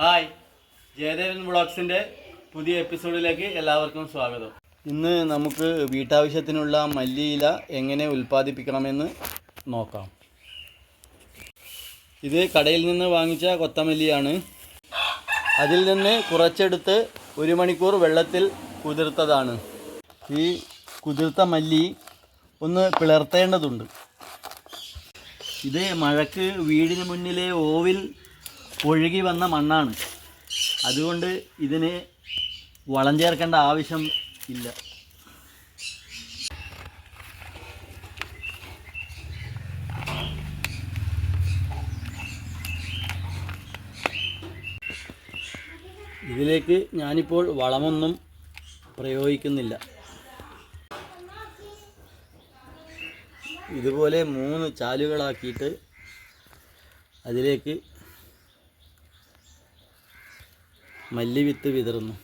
Hi. Jayadevan വ്ളോഗ്സിന്റെ പുതിയ എപ്പിസോഡിലേക്ക് എല്ലാവർക്കും സ്വാഗതം. ഇന്ന് നമുക്ക് വീട്ടാവശ്യത്തിനുള്ള മല്ലിയില എങ്ങനെ ഉൽപ്പാദിപ്പിക്കണമെന്ന് നോക്കാം. ഇത് കടയിൽ നിന്ന് വാങ്ങിച്ച കൊത്തമല്ലിയാണ്. അതിൽ നിന്ന് കുറച്ചെടുത്ത് ഒരു മണിക്കൂർ വെള്ളത്തിൽ കുതിർത്തതാണ്. ഈ കുതിർത്ത മല്ലി ഒന്ന് പിളർത്തേണ്ടതുണ്ട്. ഇത് മഴക്ക് വീടിന് മുന്നിലെ ഓവിൽ ഒഴുകി വന്ന മണ്ണാണ്. അതുകൊണ്ട് ഇതിന് വളം ചേർക്കേണ്ട ആവശ്യം ഇല്ല. ഇതിലേക്ക് ഞാനിപ്പോൾ വളമൊന്നും പ്രയോഗിക്കുന്നില്ല. ഇതുപോലെ മൂന്ന് ചാലുകളാക്കിയിട്ട് അതിലേക്ക് മല്ലിവിത്ത് വിതറുന്നു.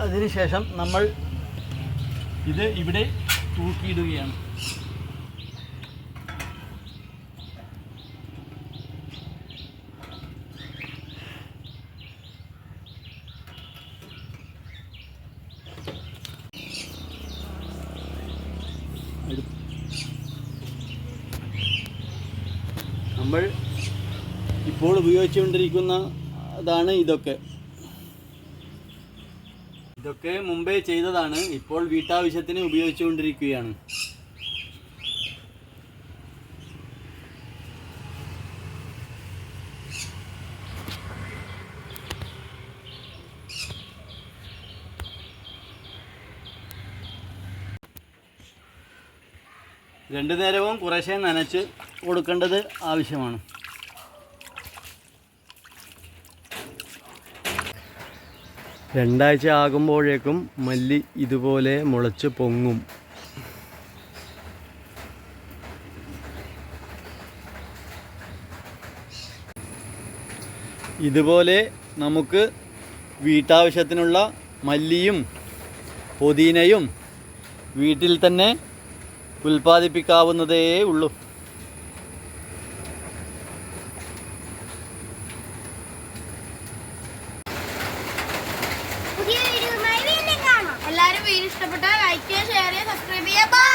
അതിനുശേഷം നമ്മൾ ഇത് ഇവിടെ തൂക്കിയിടുകയാണ്. നമ്മൾ ഇപ്പോൾ ഉപയോഗിച്ചുകൊണ്ടിരിക്കുന്ന അതാണ് ഇതൊക്കെ. ഇതൊക്കെ മുമ്പേ ചെയ്തതാണ്. ഇപ്പോൾ വീട്ടാവശ്യത്തിന് ഉപയോഗിച്ചുകൊണ്ടിരിക്കുകയാണ്. രണ്ടു നേരവും കുറേശ്ശെ നനച്ച് കൊടുക്കേണ്ടത് ആവശ്യമാണ്. രണ്ടാഴ്ച ആകുമ്പോഴേക്കും മല്ലി ഇതുപോലെ മുളച്ച് പൊങ്ങും. ഇതുപോലെ നമുക്ക് വീട്ടാവശ്യത്തിനുള്ള മല്ലിയും പുതിനയും വീട്ടിൽ തന്നെ ഉൽപ്പാദിപ്പിക്കാവുന്നതേ ഉള്ളൂ. എല്ലാവരും വീഡിയോ ഇഷ്ടപ്പെട്ടാൽ ലൈക്ക് ചെയ്യുക ഷെയർ ചെയ്യുക സബ്സ്ക്രൈബ് ചെയ്യുക.